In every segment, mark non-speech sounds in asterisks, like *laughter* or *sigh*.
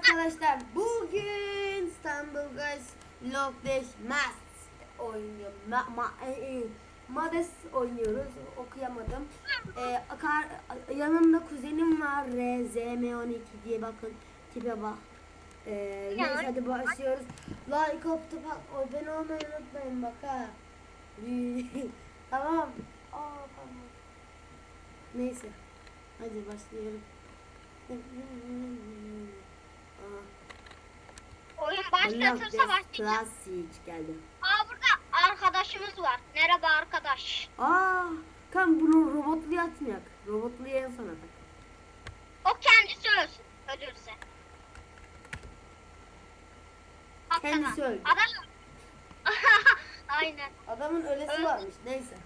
arkadaşlar bugün İstanbul Guys Lockdash Mask oynuyor. Ma, ma, e, e, Mades oynuyoruz. Okuyamadım. E, akar, yanımda kuzenim var. RZM12 diye bakın. Tipe bak. E, neyse hadi başlıyoruz. Like up to bak. Beni olmayı unutmayın bak ha. *laughs* tamam. Aa, tamam. Neyse. Hadi başlayalım. Oyun başlatırsa başlayacağım. Klasik geldi. Aa burada arkadaşımız var. Merhaba arkadaş. Aa, kan bunu robotluya atmayak. Robotluya en son atak. O kendisi ölsün. Ölürse. Kendisi öldü. Adam *laughs* Aynen. Adamın ölesi Evet. varmış. Neyse.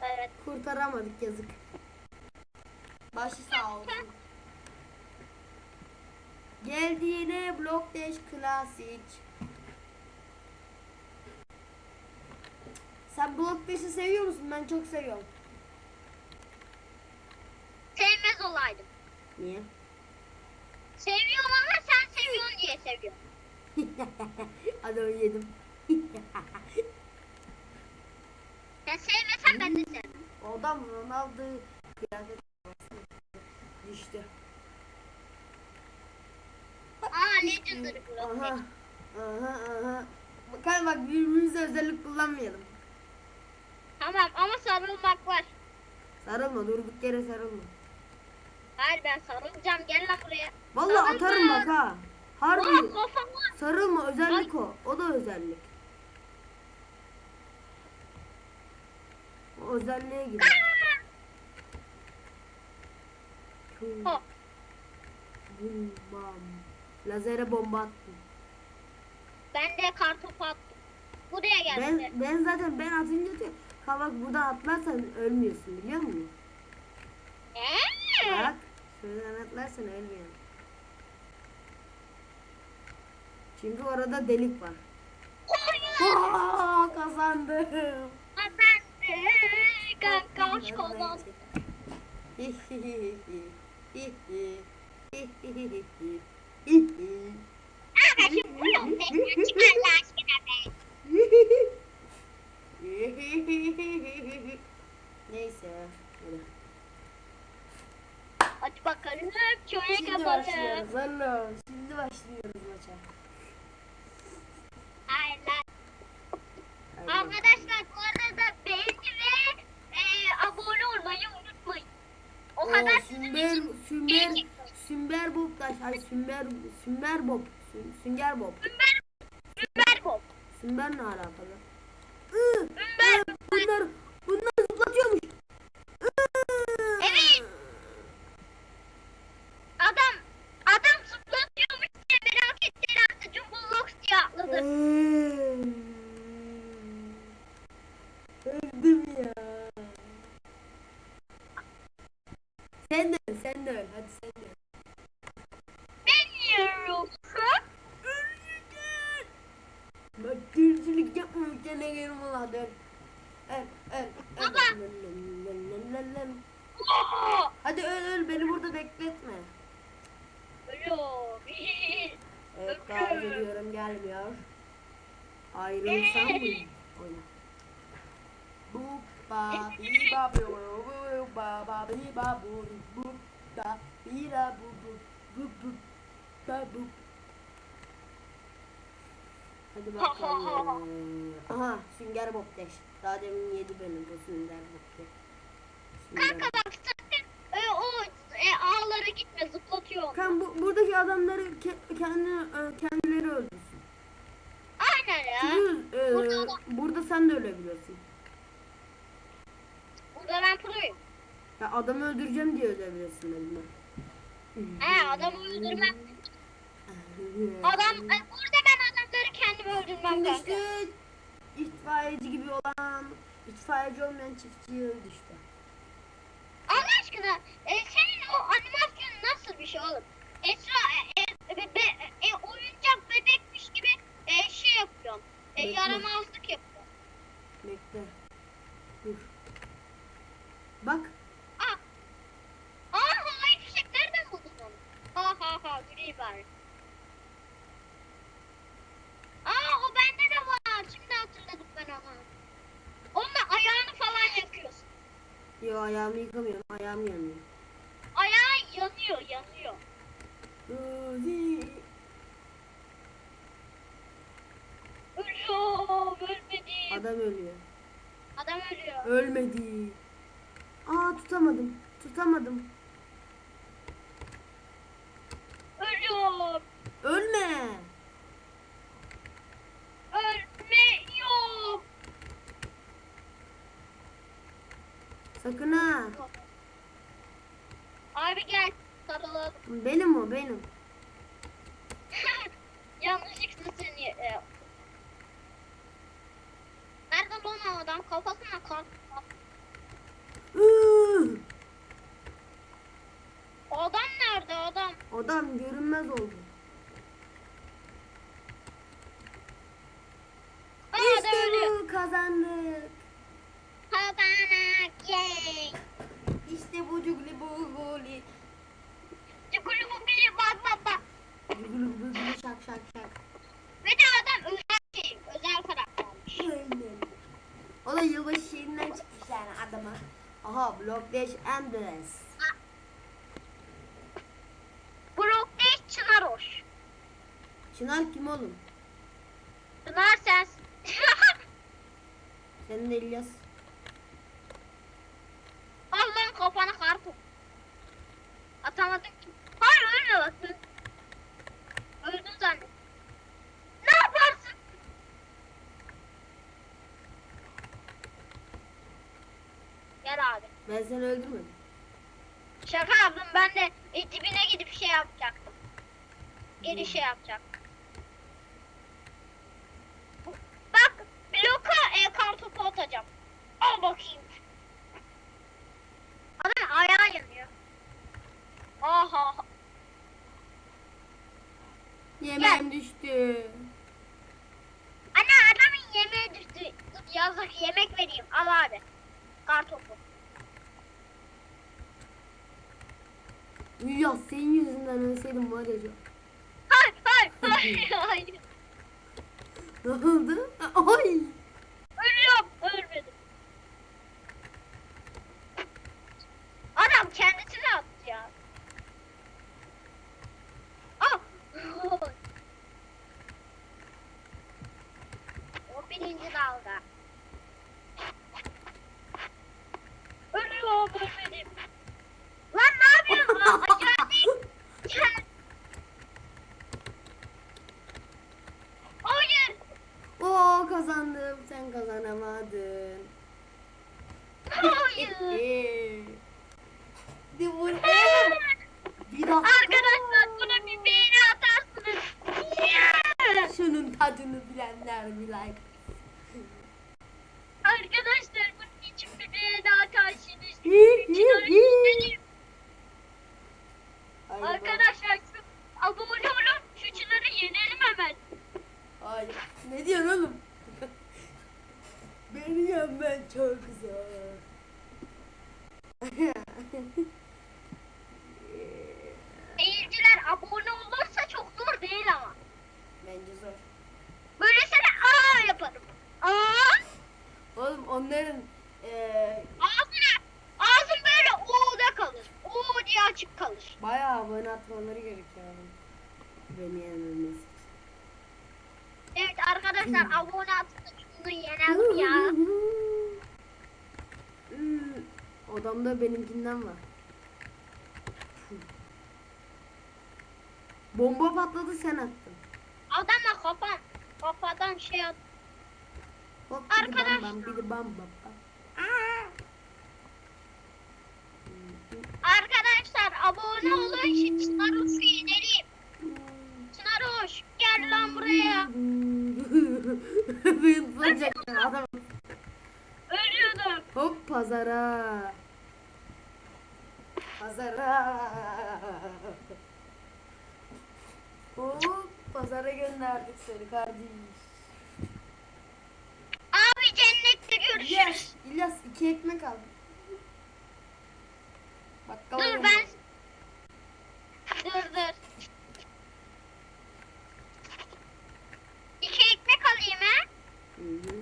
Evet. Kurtaramadık yazık. Başı sağ olsun. *laughs* Geldi yine Block Dash Classic. Sen Block Dash'i seviyor musun? Ben çok seviyorum. Sevmez olaydım. Niye? Seviyorum ama sen seviyorsun diye seviyorum. *laughs* Adamı yedim. *laughs* Sen sevmesen ben de sevmem. O Adam Ronaldo kıyafet düştü. Aa Legendary. Aha. Aha aha. Bakın bak birbirimize özellik kullanmayalım. Tamam ama sarılmak var. Sarılma durduk yere sarılma. Hayır ben sarılacağım. Gel lan buraya. Vallahi Sarılma. atarım bak ha. Harbi kafama. sarılma özellik o. O da özellik. O özelliğe Hop. bum, bam. Lazere bomba attım. Ben de kartopu attım. Buraya geldi. Ben, ben zaten ben atınca diyor. Ha bak buradan atlarsan ölmüyorsun biliyor musun? Eee? Bak şuradan atlarsan ölmüyorsun. Çünkü orada delik var. Aa, kazandım. Ben de kankaş Arkadaşım bu yok. Çıkar Allah aşkına be. Neyse. Hadi bakalım köye Şimdi kapalı. başlıyoruz. Oğlum. Şimdi başlıyoruz maça. Aynen. Hadi. Arkadaşlar bu arada beğeni ve e, abone olmayı unutmayın. O Oo, kadar sizin Sümber, için Sümber, Sümber Bob taş. Ay Sümber, Sümber Bob. Sü- Sünger Bob. Süper, süper bol. Sümber ne alakalı? Iı, Süper. ıı, bunlar, bunlar zıplatıyormuş. Iı. Evet. Adam, adam zıplatıyormuş diye merak ettiler. Jumbo Locks diye atladı. Öldüm ya. Sen de öl, sen de öl. Hadi sen de öl. Ben yiyorum. Bak gürcülük Öl, öl, öl. Baba. Hadi öl öl beni burada bekletme. Ölüyor. Evet davet ediyorum gelmiyor. Ayrılsam mı? Oyna. Bu ba bi ba bu bu ba ba bi ba bu bu da bi da bu bu bu bu ba bu. Hadi *laughs* bakalım. Aha Sünger Bob Dash. Daha demin 7 bölüm bu Sünger. Sünger Kanka bak sakın e, o e, ağlara gitme zıplatıyor. onu. Kan bu, buradaki adamları ke, kendi e, kendileri öldürsün. Aynen ya. Çünkü e, Burada da- burada sen de ölebiliyorsun. Burada ben proyum. Ya adamı öldüreceğim diye ölebilirsin dedim ben. He adamı öldürmem. *laughs* Adam e, burada ben adamları kendim öldürmem kanka. itfaiyeci gibi olan, itfaiyeci olmayan çiftçiye öldü işte. Allah aşkına e, senin o animasyonun nasıl bir şey oğlum? Esra e, e, be, be, e, oyuncak bebekmiş gibi e, şey yapıyorsun. E, yaramazlık yapıyorsun. Bekle. Dur. Bak. Aa, aa havai fişek nereden buldun onu? Ha ha ha gülüyor. Ayağımı yıkamıyorum. Ayağım yanıyor. Ayağı yanıyor yanıyor. Uzi. Ölüyor. Ölmedi. Adam ölüyor. Adam ölüyor. Ölmedi. Aa tutamadım. Tutamadım. Ölüyor. Ölme. Ölmüyor. Sakın ha. Abi gel. Sarılalım. Benim o benim. Yanlışlıkla seni e, Nerede lan o adam? Kafasına kalk. Iıı. O adam nerede adam? Adam görünmez oldu. Aa İşte bu kazandık. Kazana yay. İşte bu cugli bu goli. Çukurlu bu biri bak bak bak. Cugli bu goli şak şak şak. Ve de adam özel şey. Özel karaktermiş. Aynen. O da yılbaşı şiirinden çıkmış yani adama. Aha Block Dash Ambulance. Blok değil Çınar hoş. Çınar kim oğlum? Çınar sensin. *laughs* Senin de İlyas. Al lan kafana karpuz. Atamadım ki. Hayır ölme bak. Öldün, Öldün zannet. Ne yaparsın? Gel abi. Ben seni öldürmedim. Şaka yaptım ben de e, dibine gidip şey yapacaktım. Geri şey yapacaktım. Bak bloka e, kartopu atacağım. Al bakayım. Adam ayağı yanıyor. Aha. Yemeğim düştü. Ana adamın yemeği düştü. Dur yazık yemek vereyim. Al abi. Kartopu. İlyas senin yüzünden ölseydim var ya. Hayır hayır hayır *laughs* hayır. Ne oldu? Ay. Ölüyorum. Ölmedim. Adam kendisini attı ya. Ah. *laughs* o birinci dalga. Ölüyorum ölmedim. Lan ne yapıyorsun? Aa, *laughs* Geldik. Gel. Hayır. Oo kazandım. Sen kazanamadın. Hayır. *laughs* De vur. Bir dakika. Arkadaşlar buna bir beğeni atarsınız. Şunun tadını bilenler bir like. Arkadaşlar bunun için bir beğeni atarsınız. Hi, hi, Çınar'ı hi. izleyin. Hayır, bak. Arkadaşlar şu abone olun şu çınarı yenelim hemen. Hayır. Ne diyorsun oğlum? Beni yenmen çok zor. Seyirciler abone olursa çok zor değil ama. Bence zor. Böyle sana aa yaparım. Aa Oğlum onların eee ağzına ağzın böyle o'da kalır. O diye açık kalır. bayağı abone atmaları gerekiyor. Beni yenmemesi için. Evet arkadaşlar abone atın da şunu yenelim ya. *laughs* Odamda benimkinden var. Bomba patladı sen attın. Adamla kafam kafadan şey at. Hop bam Arkadaş- bam bir de bam bam bam. Arkadaşlar abone olun Çınar Hoş'u yenelim. Çınar Hoş gel lan buraya. *laughs* Ölüyordum. Hop pazara. Pazara. Hop pazara gönderdik seni kardeş. Abi cennette görüşürüz. İlyas, İlyas iki ekmek al. Bakkala Dur gönder. ben. Dur dur. İki ekmek alayım ha. Hı hı.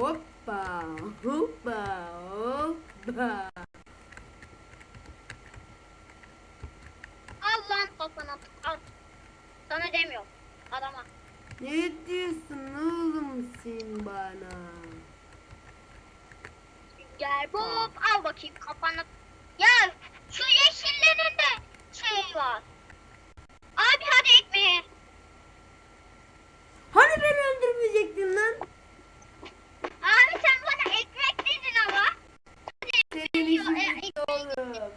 Hoppa, hoppa, hop. De demiyorum adama. Ne diyorsun oğlum sen bana? Gel Bob al bakayım kafana. Ya şu yeşillerin de şey var. Abi hadi ekmeğe. Hani beni öldürmeyecektin lan? Abi sen bana ekmek dedin ama. Senin işin bitti oğlum.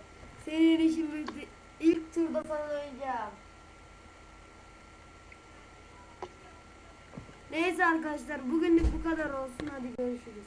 Senin işin bitti. İlk turda sana öleceğim. Neyse arkadaşlar bugünlük bu kadar olsun. Hadi görüşürüz.